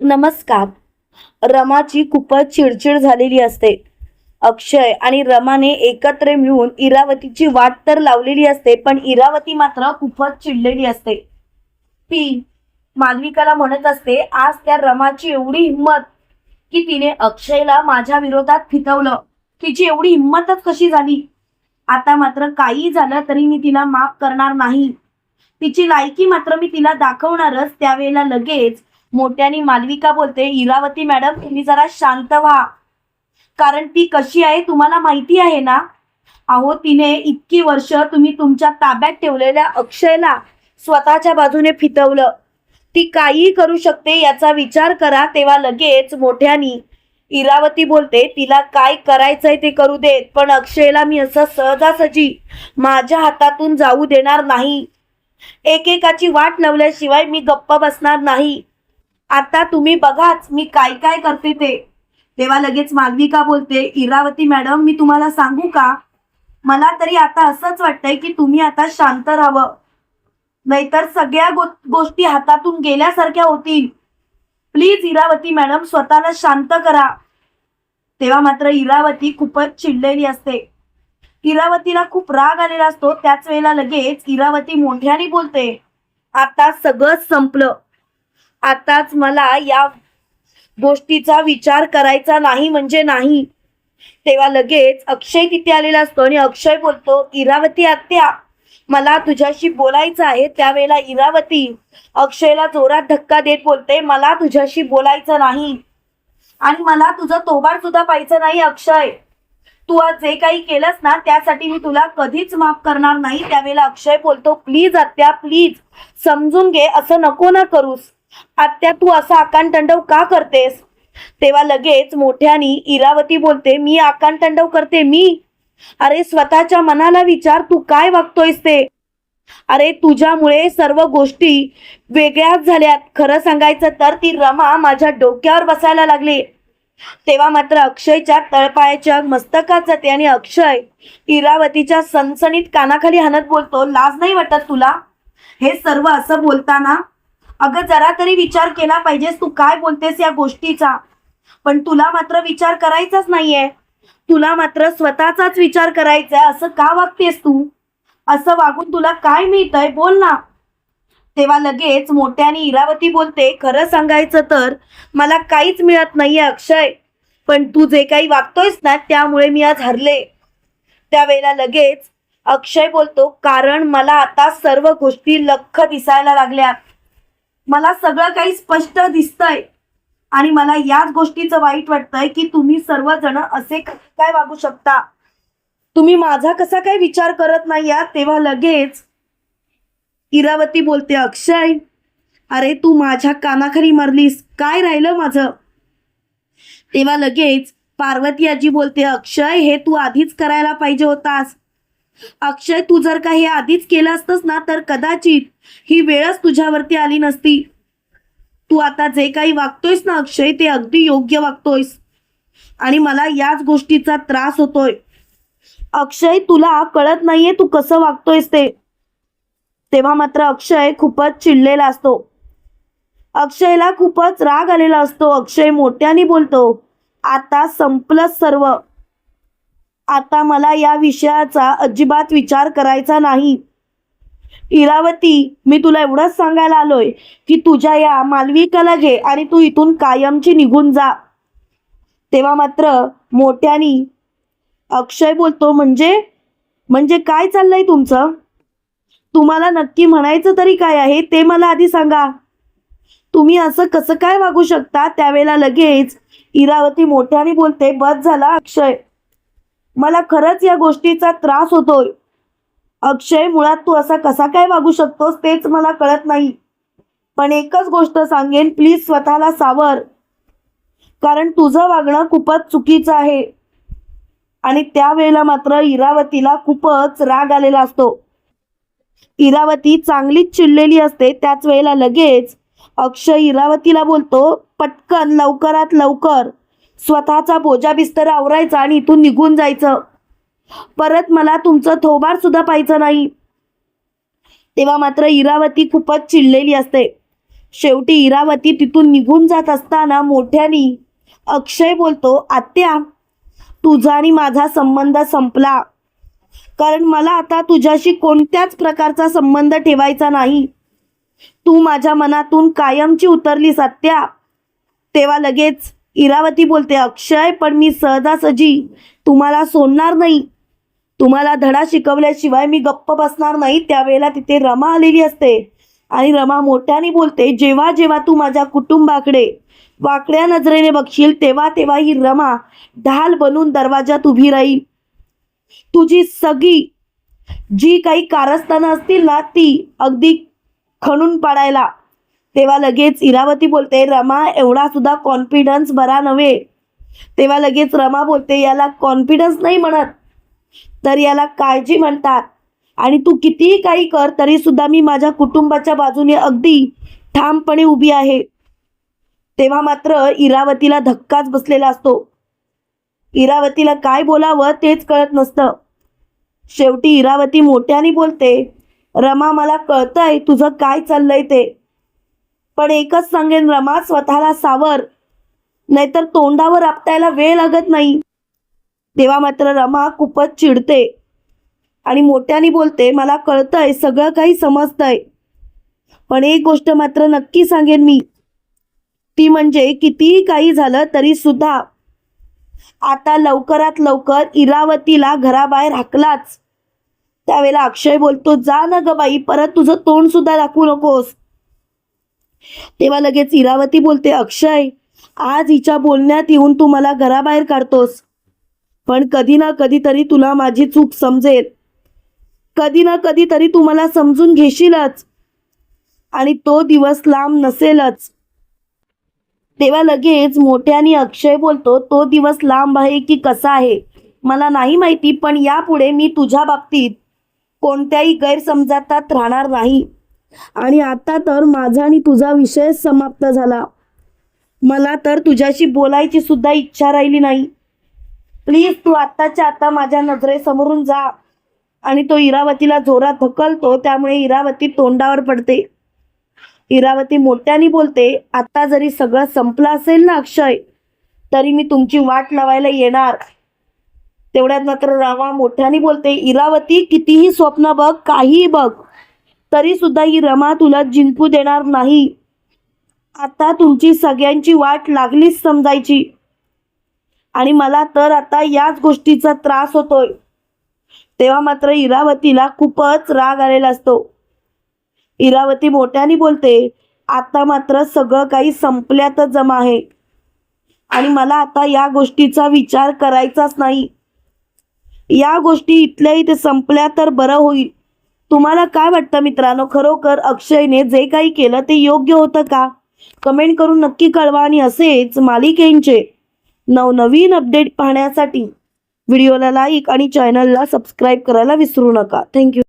नमस्कार. रमाची खूपच चिडचिड झालेली असते. अक्षय आणि रमाने एकत्र मिळून इरावतीची वाट तर लावलेली असते पण इरावती मात्र खूपच चिडलेली असते. ती मालविकाला म्हणत असते आज त्या रमाची एवढी हिंमत की तिने अक्षयला माझ्या विरोधात फितवलं तिची एवढी हिंमतच कशी झाली? आता मात्र काही झालं तरी मी तिला माफ करणार नाही. तिची लायकी मात्र मी तिला दाखवणारच त्यावेळेला लगेच मोठ्याने मालविका बोलते इरावती मॅडम तुम्ही जरा शांत व्हा. कारण ती कशी आहे तुम्हाला माहिती आहे ना? अहो तिने इतकी वर्ष तुम्ही तुमच्या ताब्यात ठेवलेल्या अक्षयला स्वतःच्या बाजूने फितवलं. ती काहीही करू शकते याचा विचार करा तेव्हा लगेच मोठ्यानी इरावती बोलते तिला काय करायचंय ते करू देत पण अक्षयला मी असं सहजासहजी माझ्या हातातून जाऊ देणार नाही. एकेकाची वाट लावल्याशिवाय मी गप्प बसणार नाही. आता तुम्ही बघाच मी काय काय करते ते. तेव्हा लगेच मालविका बोलते इरावती मॅडम मी तुम्हाला सांगू का? मला तरी आता असंच वाटतंय की तुम्ही आता शांत राहावं. नाहीतर सगळ्या गो गोष्टी हातातून गेल्यासारख्या होतील. प्लीज इरावती मॅडम स्वतःला शांत करा. तेव्हा मात्र इरावती खूपच चिडलेली असते. इरावतीला खूप राग आलेला असतो. त्याच वेळेला लगेच इरावती मोठ्याने बोलते आता सगळंच संपलं. आताच मला या गोष्टीचा विचार करायचा नाही म्हणजे नाही. तेव्हा लगेच अक्षय तिथे आलेला असतो आणि अक्षय बोलतो इरावती आत्या मला तुझ्याशी बोलायचं आहे. त्यावेळेला इरावती अक्षयला जोरात धक्का देत बोलते मला तुझ्याशी बोलायचं नाही आणि मला तुझं तोबाड सुद्धा पाहिजे नाही अक्षय. तू आज जे काही केलंस ना त्यासाठी मी तुला कधीच माफ करणार नाही. त्यावेळेला अक्षय बोलतो प्लीज आत्या प्लीज समजून घे असं नको ना करूस. आत्या तू असा आकांतांडव का करतेस? तेव्हा लगेच मोठ्यानी इरावती बोलते मी आकांतांडव करते मी? अरे स्वतःच्या मनाला विचार तू काय वागतोयस ते? अरे तुझ्यामुळे सर्व गोष्टी वेगळ्याच झाल्यात. खरं सांगायचं तर ती रमा माझ्या डोक्यावर बसायला लागली. तेव्हा मात्र अक्षयच्या तळपायाच्या मस्तकात जाते आणि अक्षय इरावतीच्या सणसणीत कानाखाली हाणत बोलतो लाज नाही वाटत तुला? हे सर्व असं बोलताना अगं जरा तरी विचार केला पाहिजेस. तू काय बोलतेस या गोष्टीचा? पण तुला मात्र विचार करायचाच नाहीये. तुला मात्र स्वतःचाच विचार करायचा असं का वागतेस तू? असं वागून तुला काय मिळतंय? बोल ना. तेव्हा लगेच मोठ्याने इरावती बोलते खरं सांगायचं तर मला काहीच मिळत नाहीये अक्षय. पण तू जे काही वागतोयस ना त्यामुळे मी आज हरले. त्यावेळेला लगेच अक्षय बोलतो कारण मला आता सर्व गोष्टी लख दिसायला लागल्या. मला सगळं काही स्पष्ट दिसतंय. आणि मला याच गोष्टीचं वाईट वाटतंय की तुम्ही सर्वजण असे काय वागू शकता? तुम्ही माझा कसा काय विचार करत नाही आहात तेव्हा लगेच इरावती बोलते अक्षय अरे तू माझ्या कानाखाली मरलीस. काय राहिलं माझं? तेव्हा लगेच पार्वती आजी बोलते अक्षय हे तू आधीच करायला पाहिजे होतास. अक्षय तू जर का हे आधीच केलं असतंस ना तर कदाचित ही वेळच तुझ्यावरती आली नसती. तू आता जे काही वागतोयस ना अक्षय ते अगदी योग्य वागतोयस. आणि मला याच गोष्टीचा त्रास होतोय. अक्षय तुला कळत नाहीये तू कसं वागतोयस ते. तेव्हा मात्र अक्षय खूपच चिडलेला असतो. अक्षयला खूपच राग आलेला असतो. अक्षय मोठ्याने बोलतो आता संपलं सर्व. आता मला या विषयाचा अजिबात विचार करायचा नाही. इरावती मी तुला एवढंच सांगायला आलोय की तुझ्या या मालविकाला घे आणि तू इथून कायमची निघून जा. तेव्हा मात्र मोठ्यानी अक्षय बोलतो म्हणजे? म्हणजे काय चाललंय तुमचं? तुम्हाला नक्की म्हणायचं तरी काय आहे ते मला आधी सांगा. तुम्ही असं कसं काय वागू शकता? त्यावेळेला लगेच इरावती मोठ्याने बोलते बस झाला अक्षय. मला खरंच या गोष्टीचा त्रास होतोय. अक्षय मुळात तू असा कसा काय वागू शकतोस तेच मला कळत नाही. पण एकच गोष्ट सांगेन प्लीज स्वतःला सावर. कारण तुझं वागणं खूपच चुकीचं आहे. आणि त्यावेळेला मात्र इरावतीला खूपच राग आलेला असतो. इरावती चांगलीच चिडलेली असते त्याच वेळेला लगेच अक्षय इरावतीला बोलतो पटकन लवकरात लवकर स्वतःचा बोजा बिस्तर आवरायचा आणि इथून निघून जायचं. परत मला तुमचं थोबार सुद्धा पाहिजे नाही. तेव्हा मात्र इरावती खूपच चिडलेली असते. शेवटी इरावती तिथून निघून जात असताना मोठ्यानी अक्षय बोलतो आत्या तुझा आणि माझा संबंध संपला. कारण मला आता तुझ्याशी कोणत्याच प्रकारचा संबंध ठेवायचा नाही. तू माझ्या मनातून कायमची उतरलीस आत्या. तेव्हा लगेच इरावती बोलते अक्षय पण मी सहजासहजी तुम्हाला सोडणार नाही. तुम्हाला धडा शिकवल्याशिवाय मी गप्प बसणार नाही. त्यावेळेला तिथे रमा आलेली असते आणि रमा मोठ्याने बोलते जेव्हा जेव्हा तू माझ्या कुटुंबाकडे वाकड्या नजरेने बघशील तेव्हा तेव्हा ही रमा ढाल बनून दरवाजात उभी राहील. तुझी सगळी जी काही कारस्थानं असतील ना ती अगदी खणून पाडायला तेव्हा लगेच इरावती बोलते रमा एवढा सुद्धा कॉन्फिडन्स बरा नव्हे. तेव्हा लगेच रमा बोलते याला कॉन्फिडन्स नाही म्हणत. तर याला काळजी म्हणतात. आणि तू कितीही काही कर तरी सुद्धा मी माझ्या कुटुंबाच्या बाजूने अगदी ठामपणे उभी आहे. तेव्हा मात्र इरावतीला धक्काच बसलेला असतो. इरावतीला काय बोलावं तेच कळत नसतं. शेवटी इरावती मोठ्याने बोलते रमा मला कळतंय तुझं काय चाललंय ते. पण एकच सांगेन रमा स्वतःला सावर. नाहीतर तोंडावर आपटायला वेळ लागत नाही. तेव्हा मात्र रमा खूपच चिडते. आणि मोठ्याने बोलते मला कळतंय सगळं काही समजतंय. पण एक गोष्ट मात्र नक्की सांगेन मी. ती म्हणजे कितीही काही झालं तरी सुद्धा आता लवकरात लवकर इरावतीला घराबाहेर हाकलाच. त्यावेळेला अक्षय बोलतो जा ना ग बाई परत तुझं तोंड सुद्धा दाखवू नकोस. तेव्हा लगेच इरावती बोलते अक्षय आज हिच्या बोलण्यात येऊन तू मला घराबाहेर काढतोस. पण कधी ना कधीतरी तुला माझी चूक समजेल. कधी ना कधीतरी तू मला समजून घेशीलच. आणि तो दिवस लांब नसेलच. तेव्हा लगेच मोठ्याने अक्षय बोलतो तो दिवस लांब आहे की कसा आहे? मला नाही माहिती पण यापुढे मी तुझ्या बाबतीत कोणत्याही गैरसमजातात राहणार नाही. आणि आता तर माझा आणि तुझा विषय समाप्त झाला. मला तर तुझ्याशी बोलायची सुद्धा इच्छा राहिली नाही. प्लीज तू आत्ताच्या आता माझ्या नजरेसमोरून जा. आणि तो इरावतीला जोरात धकलतो त्यामुळे इरावती तोंडावर पडते. इरावती मोठ्याने बोलते आता जरी सगळं संपलं असेल ना अक्षय तरी मी तुमची वाट लावायला येणार. तेवढ्यात मात्र रामा मोठ्याने बोलते इरावती कितीही स्वप्न बघ काहीही बघ. तरी सुद्धा ही रमा तुला जिंकू देणार नाही. आता तुमची सगळ्यांची वाट लागलीच समजायची. आणि मला तर आता याच गोष्टीचा त्रास होतोय. तेव्हा मात्र इरावतीला खूपच राग आलेला असतो. इरावती मोठ्याने बोलते आता मात्र सगळं काही संपल्यातच जमा आहे. आणि मला आता या गोष्टीचा विचार करायचाच नाही. या गोष्टी इथल्या इथे संपल्या तर बरं होईल. तुम्हाला काय वाटतं मित्रांनो? खरोखर अक्षयने जे काही केलं ते योग्य होतं का? कमेंट करून नक्की कळवा आणि असेच मालिकेंचे नवनवीन अपडेट पाहण्यासाठी व्हिडिओला लाईक आणि चॅनलला सबस्क्राईब करायला विसरू नका. थँक्यू.